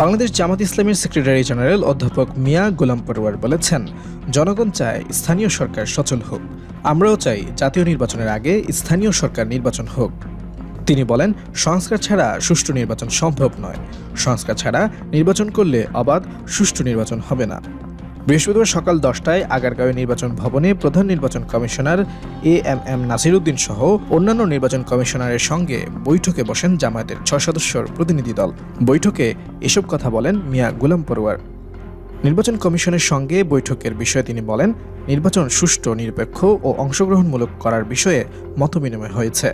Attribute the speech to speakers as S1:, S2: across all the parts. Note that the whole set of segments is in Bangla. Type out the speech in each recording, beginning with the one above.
S1: বাংলাদেশ জামাত ইসলামের সেক্রেটারি জেনারেল অধ্যাপক মিয়া গোলাম পরোয়ার বলেছেন, জনগণ চায় স্থানীয় সরকার সচল হোক। আমরাও চাই জাতীয় নির্বাচনের আগে স্থানীয় সরকার নির্বাচন হোক। তিনি বলেন, সংস্কার ছাড়া সুষ্ঠু নির্বাচন সম্ভব নয়। সংস্কার ছাড়া নির্বাচন করলে অবাধ, সুষ্ঠু নির্বাচন হবে না। বৃহস্পতিবার সকাল দশটায় আগারগাঁও নির্বাচন ভবনে প্রধান নির্বাচন commissioner A M M Nasiruddin সহ অন্যান্য নির্বাচন কমিশনারের সঙ্গে বৈঠকে বসেন জামায়াতের ছয় সদস্যর প্রতিনিধি দল। বৈঠকে এসব কথা বলেন মিয়া গুলাম পরোয়ার। নির্বাচন কমিশনের সঙ্গে বৈঠকের বিষয়ে তিনি বলেন, নির্বাচন সুষ্ঠু, নিরপেক্ষ ও অংশগ্রহণমূলক করার বিষয়ে মতবিনিময় হয়েছে।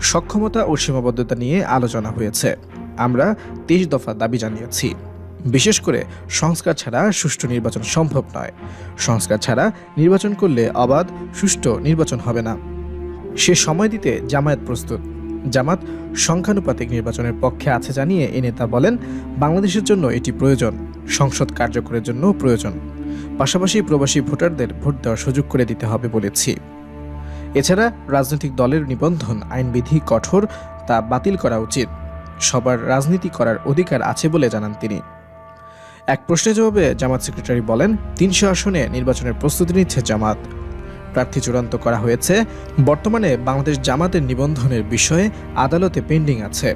S1: সক্ষমতা ও সীমাবদ্ধতা নিয়ে আলোচনা হয়েছে। আমরা তেইশ দফা দাবি জানিয়েছি। বিশেষ করে সংস্কার ছাড়া সুষ্ঠু নির্বাচন সম্ভব নয়। সংস্কার ছাড়া নির্বাচন করলে অবাধ, সুষ্ঠু নির্বাচন হবে না। সে সময় দিতে জামায়াত প্রস্তুত। জামাত সংখ্যানুপাতিক নির্বাচনের পক্ষে আছে জানিয়ে এ নেতা বলেন, বাংলাদেশের জন্য এটি প্রয়োজন, সংসদ কার্যকরের জন্য প্রয়োজন। পাশাপাশি প্রবাসী ভোটারদের ভোট দেওয়ার সুযোগ করে দিতে হবে বলেছি। এছাড়া রাজনৈতিক দলের নিবন্ধন আইনবিধি কঠোর, তা বাতিল করা উচিত। সবার রাজনীতি করার অধিকার আছে বলে জানান তিনি। এক প্রশ্নের জবাবে জামাত সেক্রেটারি বলেন, তিনশো আসনে নির্বাচনের প্রস্তুতি নিচ্ছে জামাত। প্রার্থী চূড়ান্ত করা হয়েছে। বর্তমানে বাংলাদেশ জামাতের নিবন্ধনের বিষয়ে আদালতে পেন্ডিং আছে।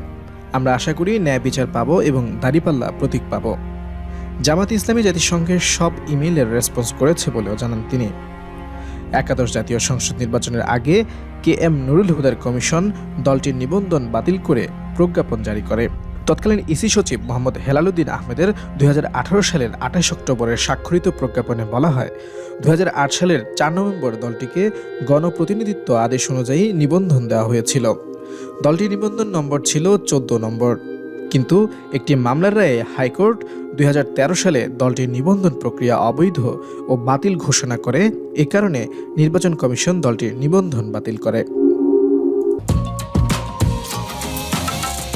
S1: আমরা আশা করি ন্যায় বিচার পাব এবং দাড়িপাল্লা প্রতীক পাব। জামাত ইসলামী জাতিসংঘের সব ইমেইলের রেসপন্স করেছে বলেও জানান তিনি। একাদশ জাতীয় সংসদ নির্বাচনের আগে কে এম নুরুল হুদার কমিশন দলটির নিবন্ধন বাতিল করে প্রজ্ঞাপন জারি করে। তৎকালীন ইসি সচিব মোহাম্মদ হেলালুদ্দিন আহমেদের দুই হাজার আঠারো সালের আঠাশ অক্টোবরের স্বাক্ষরিত প্রজ্ঞাপনে বলা হয়। দুই হাজার আট সালের চার নভেম্বর দলটিকে গণপ্রতিনিধিত্ব আদেশ অনুযায়ী নিবন্ধন দেওয়া হয়েছিল। দলটির নিবন্ধন নম্বর ছিল চোদ্দ নম্বর। কিন্তু একটি মামলার রায়ে হাইকোর্ট দুই হাজার তেরো সালে দলটির নিবন্ধন প্রক্রিয়া অবৈধ ও বাতিল ঘোষণা করে। এ কারণে নির্বাচন কমিশন দলটির নিবন্ধন বাতিল করে।